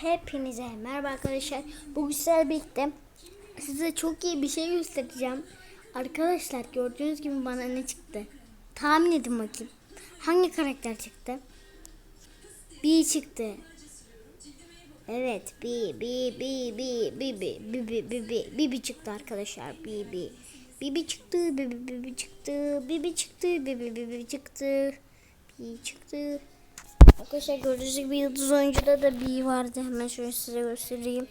Hepinize merhaba arkadaşlar. Bugün sizlerle birlikte size çok iyi bir şey göstereceğim. Arkadaşlar gördüğünüz gibi bana ne çıktı? Tahmin edin bakayım. Hangi karakter çıktı? B çıktı. Evet, B, B, B, B, B, B, B, B, B, B, B, B çıktı arkadaşlar. B, B. B, B çıktı, B, B, B, B çıktı, B, B çıktı, B, B, B, B çıktı, B çıktı. Arkadaşlar gördüğünüz gibi yıldız oyuncuda da bir vardı. Hemen şöyle size göstereyim.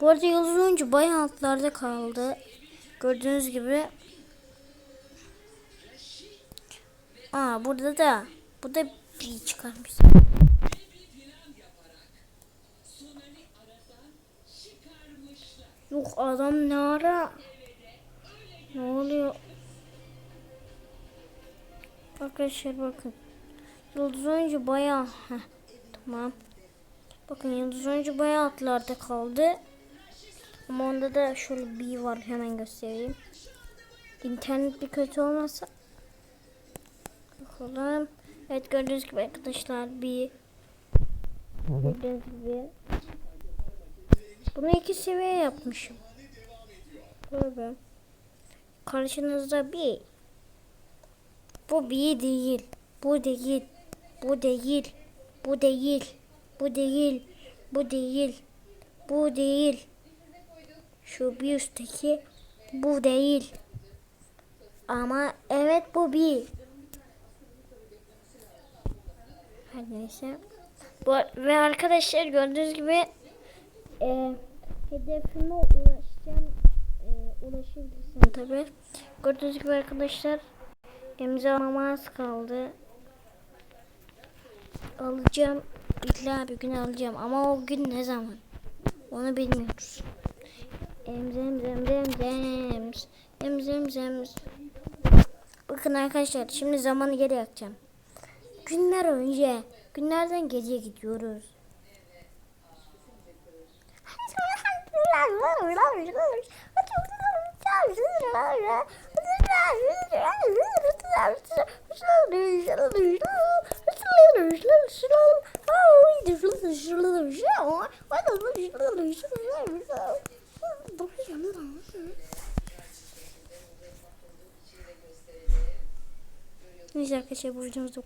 Bu arada yıldız oyuncu bayağı altlarda kaldı. Gördüğünüz gibi. Aa burada da bu da bir çıkarmış. Yok adam ne ara? Ne oluyor? Arkadaşlar bakın. Yıldız oyuncu bayağı Heh, tamam. Bakın Yıldız oyuncu bayağı atlarda kaldı. Ama onda da şöyle bir var hemen göstereyim. İnternet bir kötü olmasa bakalım. Evet gördüğünüz gibi arkadaşlar bir gördüğünüz gibi bunu iki seviye yapmışım. Böyle. Karşınızda bir bu bir değil. Bu değil. Bu değil. Bu değil. Bu değil. Bu değil. Bu değil. Şu bir üstteki bu değil. Ama evet bu bir. Neyse. Bu, ve arkadaşlar gördüğünüz gibi e, hedefime ulaşacağım. E, ulaşabilirsin tabi. Gördüğünüz gibi arkadaşlar imzalamama az kaldı. Alacağım. İlla bir gün alacağım. Ama o gün ne zaman? Onu bilmiyoruz. Emzem zem zem zem. Emzem zem. Bakın arkadaşlar şimdi zamanı geri yakacağım. Günler önce. Günlerden geriye gidiyoruz. Neyse arkadaşlar bu videomuzda bu.